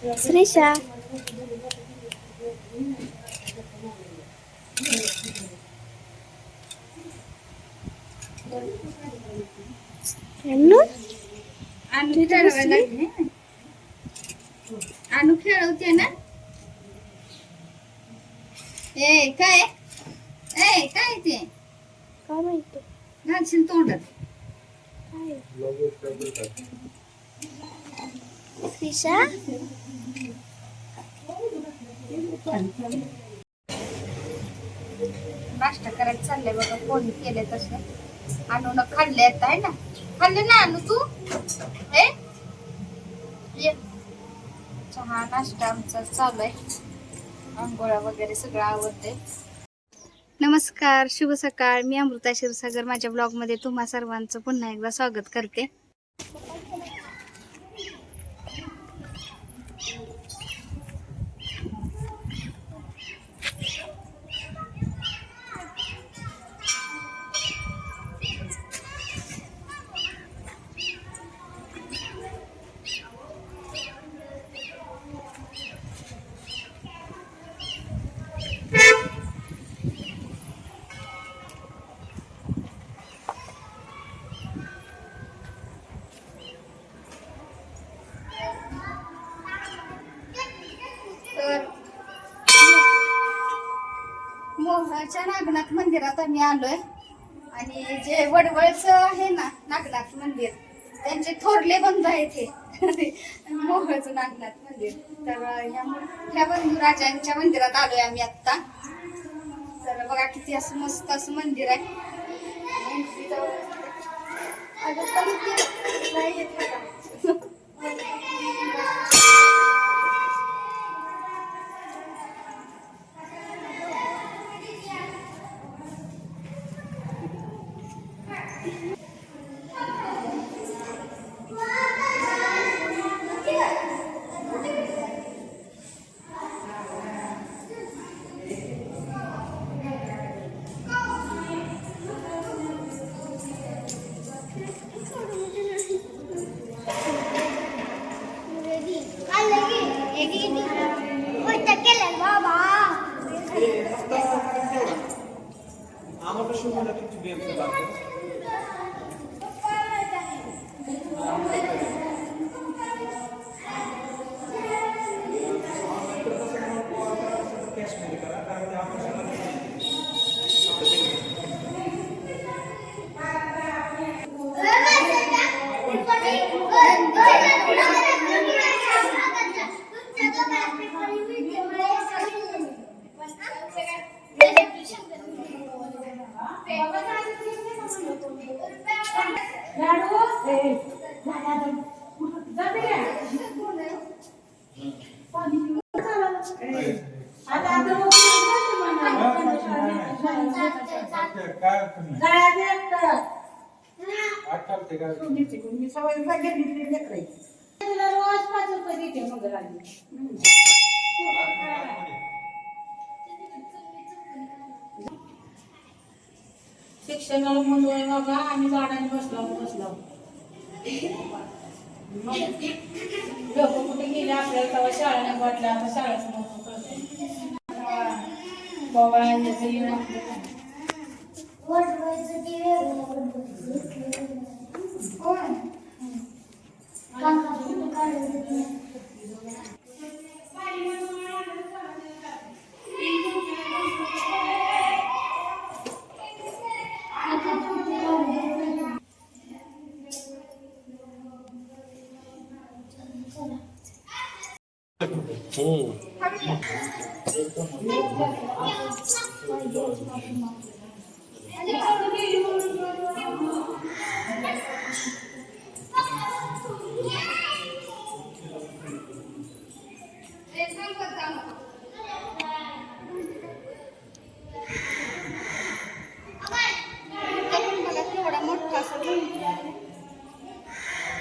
श्रीशा अन्नू आणू खेळवायला लागली आणू खेळवते ना ए काय ए काय ते काय माहिती घालशील तोंडात काय श्रीशा नाश्ता करायला चाललंय बघा. कोणी केले तसे. आणून खाल्ले आता आहे ना? खाल्ले ना आणू तू? ए? चहा नाश्ता आमचा चालू आहे आंघोळा वगैरे सगळं आवडते नमस्कार शुभ सकाळ. मी अमृता क्षीरसागर. माझ्या ब्लॉगमध्ये तुम्हा सर्वांचं पुन्हा एकदा स्वागत करते तर मोहच्या नागनाथ मंदिरात आम्ही आलोय. आणि जे वडवळच आहे ना नागनाथ मंदिर त्यांचे थोरले बंद आहेत हे. मोहळचं नागनाथ मंदिर. तर ह्या ह्या बंधू राजांच्या मंदिरात आलोय आम्ही आत्ता. तर बघा किती असं मस्त असं मंदिर आहे. काय शिक्षणाला म्हणून बाबा आम्ही झाडाने बसलो बसलो. लोक कुठे गेले आपल्याला तेव्हा शाळा नाही वाटल्या आता बाबा Вот мы за деревьями. Как отсюда кажется деревья. Hum.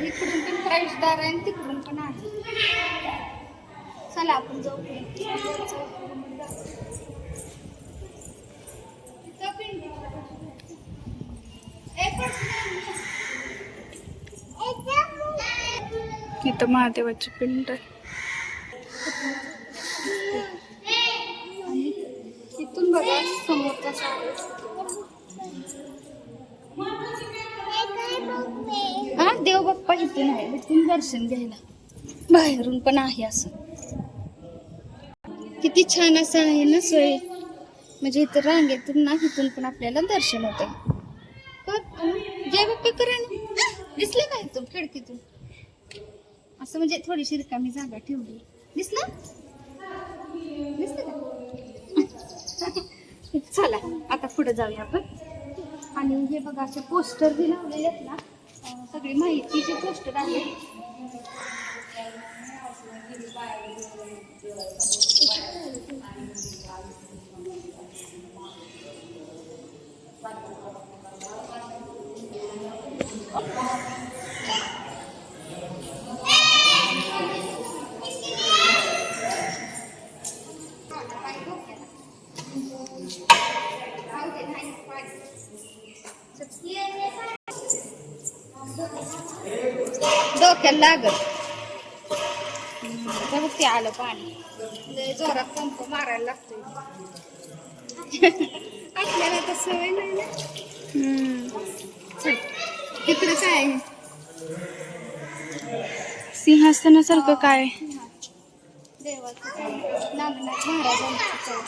इकडून पण प्रवेशद्वार आहे आणि तिकडून पण आहे. चला आपण जाऊ तिथं महादेवाची पिंड आहे. आणि इथून बघा समोरचा शाळा हा देव बाप्पा इथून आहे इथून दर्शन घ्यायला. बाहेरून पण आहे असं. किती छान असं आहे ना सोय. म्हणजे इथं रांगेतून ना इथून पण आपल्याला दर्शन होतं. जय बाप्पा करा ना. दिसलं का इथून खिडकीतून? असं म्हणजे थोडीशी रिकामी जागा ठेवली. दिसलं? दिसलं का? चला आता पुढे जाऊया आपण. आणि हे बघा असे पोस्टर बी लावलेले आहेत ना. सगळी माहितीची पोस्टर आहे लागत बघ ते आलं पाणी. जोरात पंप मारायला लागतोय. आपल्याला तर सवय नाही ना. इकडे काय सिंहासनासारखं काय? देवाचं? नागनाथ महाराजांचं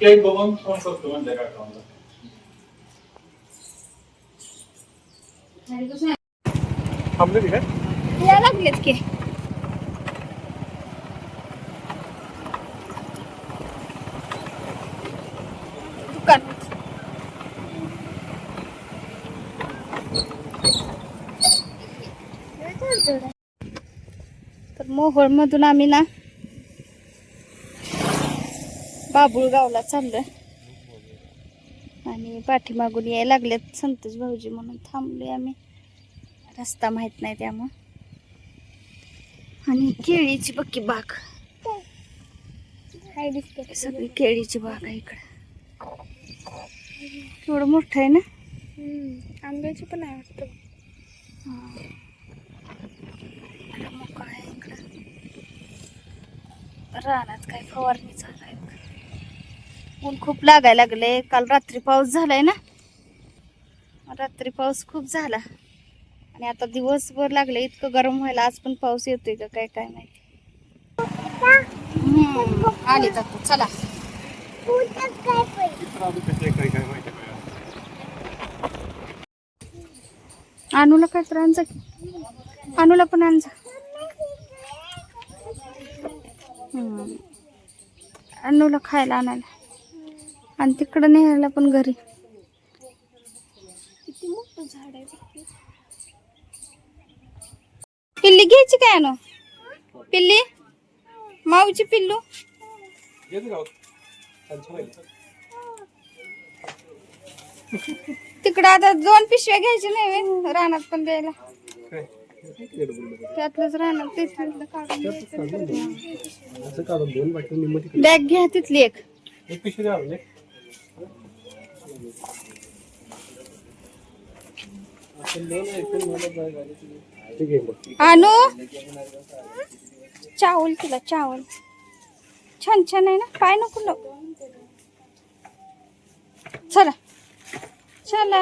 केक बघून फोन करतो म्हणजे काय कामाला काय या लागलेत की दुकानात तर आम्ही ना बाबुळगावला चाललोय. आणि पाठीमागून यायला लागलेत संतोष भाऊजी म्हणून. थांबलोय आम्ही. रस्ता माहीत नाही त्यामुळं. आणि केळीची बक्की बाग. सगळी केळीची बाग आहे इकडे. केवढं मोठं आहे ना? आंब्याची पण आहे वाटतं. मोकळं आहे इकडं. रानात काय फवारणी चालू आहे. ऊन खूप लागायला लागले काल रात्री पाऊस झालाय ना? रात्री पाऊस खूप झाला. आणि आता दिवसभर लागले इतकं गरम व्हायला आज पण पाऊस येतोय का काय काय माहिती? आली चला. अनुला काय तर आणजा की. अनुला पण आणजा. अनुला खायला आणायला. आणि तिकडं न्यायला पण घरी. किती मोठं झाड आहे. पिल्ली घ्यायची काय अनु पिल्ली? माऊची पिल्लू? तिकडं आता दोन पिशव्या घ्यायची नाही? रानात पण द्यायला. काय त्यातलंच काढून निम्म तिकडे. बॅग घ्या तिथली एक. एक पिशवी अनु? चावल तिला चावल. छान छान आहे ना? पाय नको लावू. चला. चला.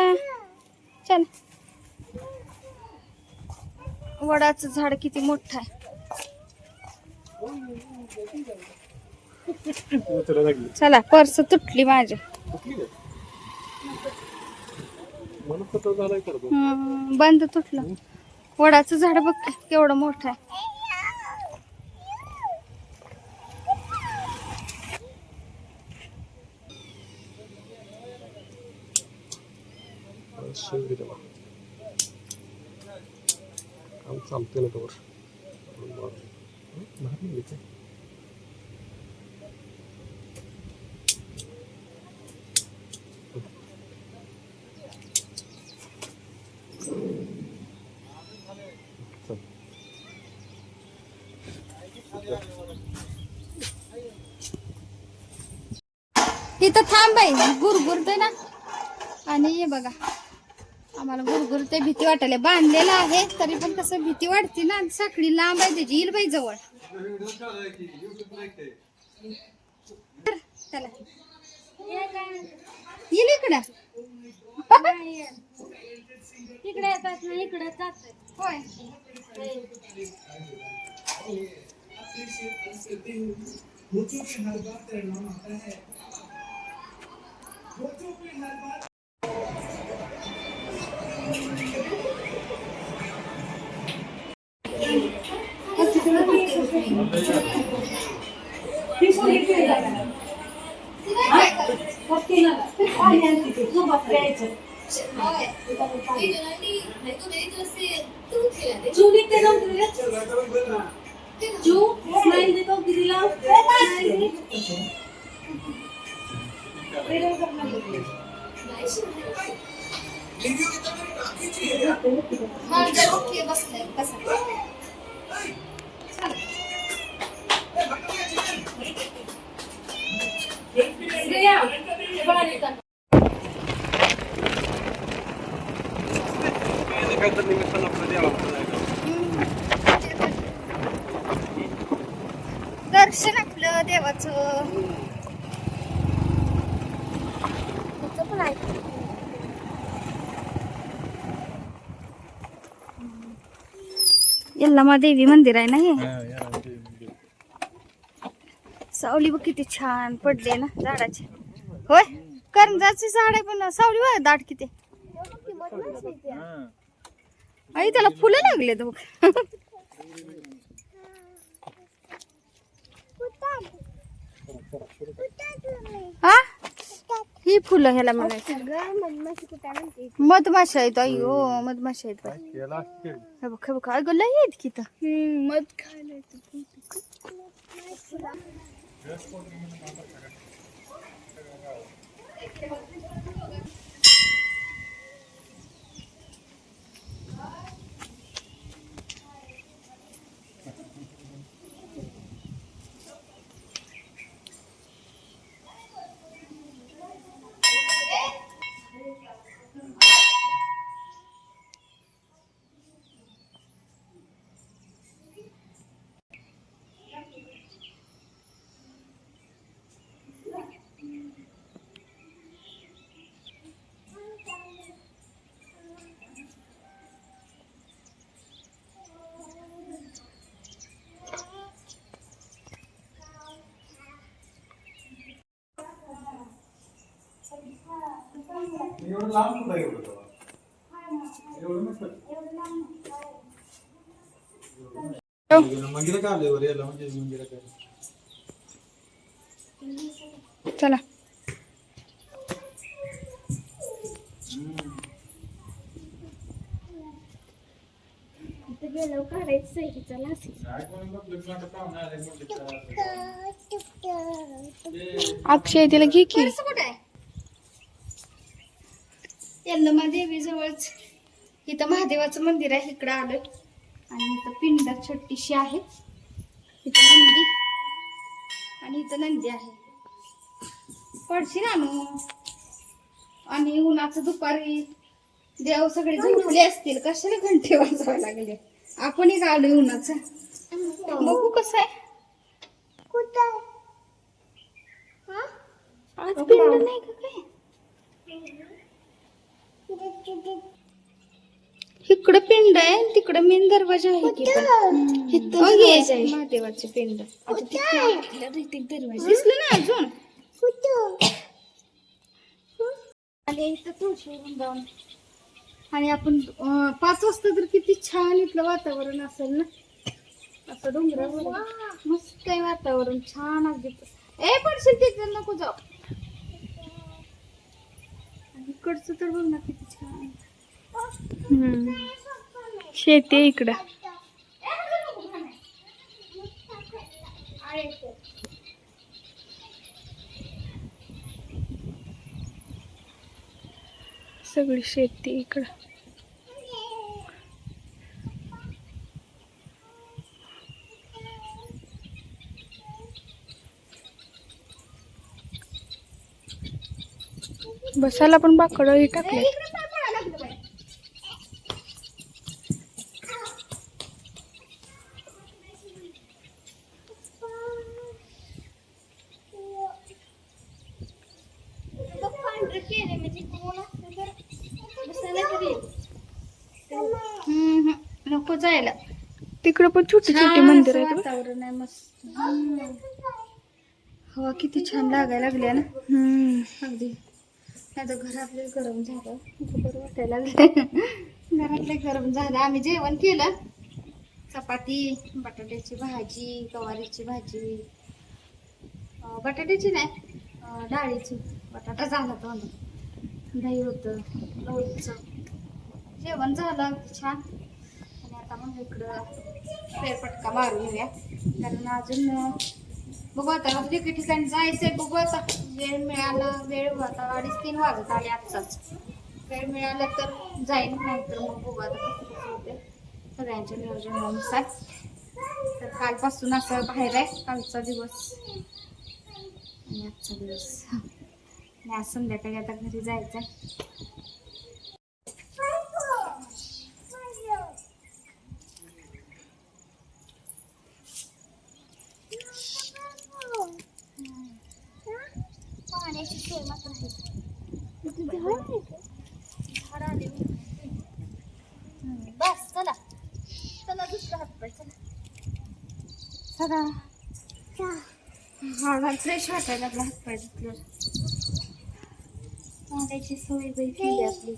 चला. वडाचं झाड किती मोठं आहे. चला पर्स तुटली माझी कुठली नाही मला पत्र झालाय करतो हम्म, बंद तुटलं. वडाचं झाड बघ की, केवढं मोठं आहे. तेव्हा काम चालते ना तोवर बाहेर नाही येते इथं थांबाय गुरगुरतय ना. आणि हे बघा आम्हाला गुरगुरते भीती वाटायला. बांधलेलं आहे तरी पण कसं भीती वाटते ना. साखळी लांब आहे त्याची येईल बाई जवळ. येईल इकडं. इकडे येतात ना इकडे जातात. होय. हा दर्शन आपलं देवाचं. पण यल्लामा देवी मंदिर आहे ना हे? सावली बघ किती छान पडले ना झाडाचे. होय करंजाचे झाड आहे पण सावली बघ दाट किती आई त्याला फुलं लागले बघ हा? ही फुलं ह्याला म्हणायचं. मधमाशा आहेत आई हो मधमाशा आहेत हे बघ हे बघ अगं लय आहेत किती मध खायला येतं. एवढं लांब कुठं एवढं तेव्हा? एवढं नसतं. मंदिरं का आले वर याला म्हणजे मंदिरं काय चला गेलो काढायचं आहे काय? अक्षय तिला घे की कुठे आहे यल्लमा देवी जवळच इथं महादेवाचं मंदिर आहे इकडं आलोय. आणि इथं पिंड छोटीशी आहे. इथं नंदी आणि इथं नंदी आहे. पडशी आणू आणि उन्हाचं दुपारी देव सगळे झोपले असतील कशाला घंटे वाजवायला लागले? आपण एक आलोय उन्हाचं. बघू कसं आहे? आज पिंड नाही का काय? इकडं पिंड आहे तिकडं मेन दरवाजा आहे की पण. दरवाजा. महादेवाचे पिंड. दिसलं ना अजून? आणि आपण पाच वाजता तर किती छान इथलं वातावरण असेल ना? असं डोंगरावर मस्त आहे वातावरण. छान अगदी. ए पडशील तिथे नको जाऊ? इकडचं तर बघ ना किती छान शेती आहे इकडं. सगळी शेती इकडं. बसायला पण बाकड हे टाकले. नको जायला. तिकडं पण छोटी छोटी मंदिर बघ. वातावरण आहे मस्त. हवा किती छान लागायला लागल्या ना. हम्म. अगदी घर घरातले गरम झालं. बरं वाटायला घरातले गरम झालं. आम्ही जेवण केलं. चपाती बटाट्याची भाजी गवारीची भाजी. बटाट्याची नाही डाळीची. बटाटा झाला तो दही होतं लोणचं जेवण झालं. छान. आणि आता मग इकडं फेरफटका मारून येऊया. कारण अजून बघू आता अजून एके ठिकाणी जायचंय बघू आता. वेळ मिळाला वेळ आता अडीच तीन वाजत आले आजचाच वेळ मिळाला तर जाईन नंतर मग बघू आता कसं होते सगळ्यांच्या नियोजनानुसार. तर कालपासून असं बाहेर आहे कालचा दिवस. आणि आजचा दिवस. आणि आज संध्याकाळी आता घरी जायचं पाण्याची सोय मात्र आहे झाड आले बस चला चला दुसरा हात पाय चला चला हा फ्रेश वाटायला लागला हात पाय धुतल्यावर पाण्याची सोय बाई केली आपली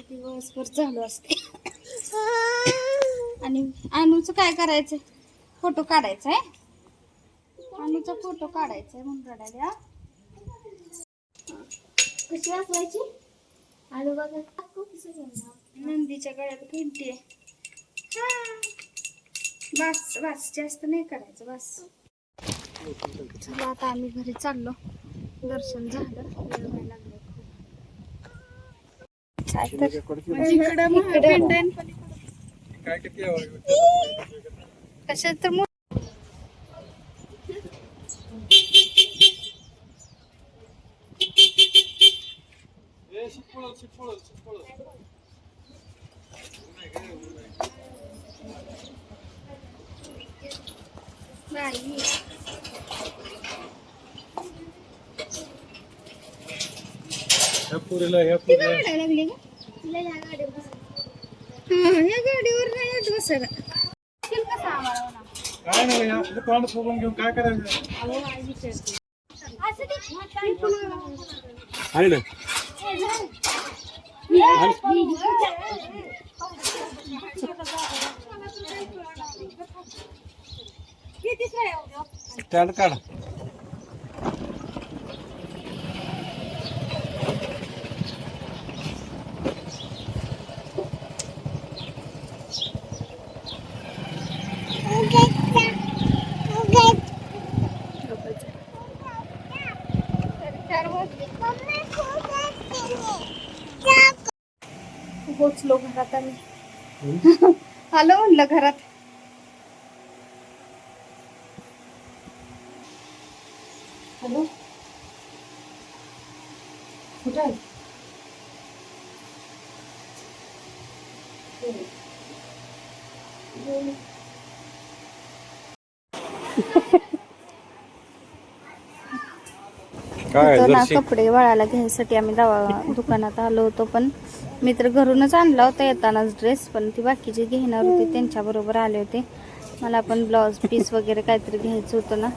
दिवसभर चालू असते. आणि अनुचं काय करायचं? फोटो काढायचा आहे अनुचा फोटो काढायचा आहे म्हणून काढायला कशी वाचवायची? आलू बघा. नंदीच्या गळ्यात हा. बस बस जास्त नाही करायचं बस चला आता आम्ही घरी चाललो. दर्शन झालं. वेळ व्हायला लागलाय खूप. काय तर इकडं कशात तर मो- बाई. ह्या पुरीला ह्या पुरीला. लागली का? हा, गाडीवर नाही येत बसायला येईल कसा आम्हाला म्हणा? काय नाही आपलं तोंड सोडून घेऊन काय करायचं? आहे ना? हे? स्टँड काढ. पोचलो घरात आम्ही. आलो म्हणलं घरात. काय ना कपडे वळायला घ्यायसाठी आम्ही दवा दुकानात आलो होतो पण मी तर घरूनच आणला होता येतानाच ड्रेस पण ती बाकीचे घेणार होते त्यांच्याबरोबर आले होते मला पण ब्लाऊज पीस वगैरे काहीतरी घ्यायचं होतं ना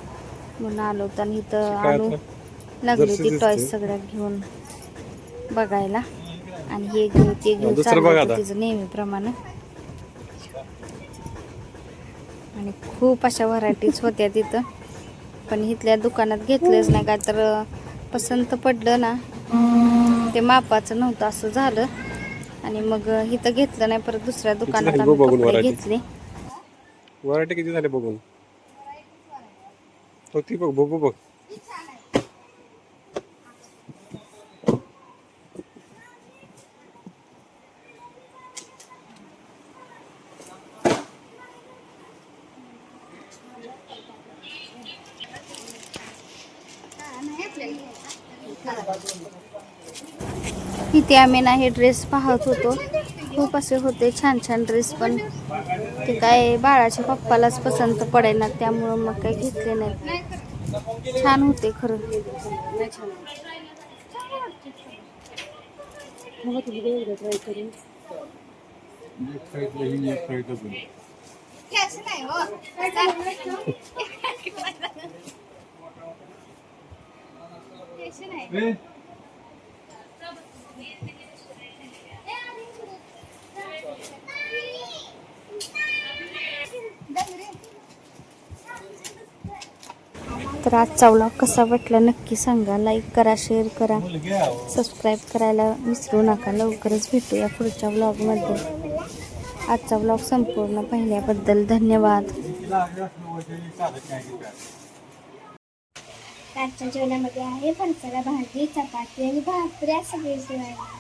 म्हणून आलो होतं आणि इथं आलो? लागली होती. टॉयस सगळ्या घेऊन बघायला आणि हे घेऊ ते घेऊ. तिचं नेहमीप्रमाणे आणि खूप अशा व्हरायटीज होत्या तिथं पण इथल्या दुकानात घेतलंच नाही काय तर पसंत पडलं ना ते मापाचं नव्हतं असं झालं. आणि मग इथं घेतलं नाही परत दुसऱ्या दुकानात आम्ही? घेतले. व्हरायटी किती झाली बघून? हो ती बघ बघ बघ. इथे आम्ही ना हे ड्रेस पाहत होतो. खूप असे होते छान छान ड्रेस पण. ते काय बाळाच्या पप्पालाच पसंत पडेना त्यामुळं मग काही घेतले नाहीत. छान होते खरं. तर आजचा व्लॉग कसा वाटला नक्की सांगा. लाईक करा शेअर करा. सबस्क्राईब करायला विसरू नका. लवकरच भेटूया पुढच्या व्लॉगमध्ये आजचा व्लॉग संपूर्ण पाहिल्याबद्दल धन्यवाद. आजच्या जेवणामध्ये आहे फणसाला भाजी चपाती आणि भाकऱ्या सगळी जेवायला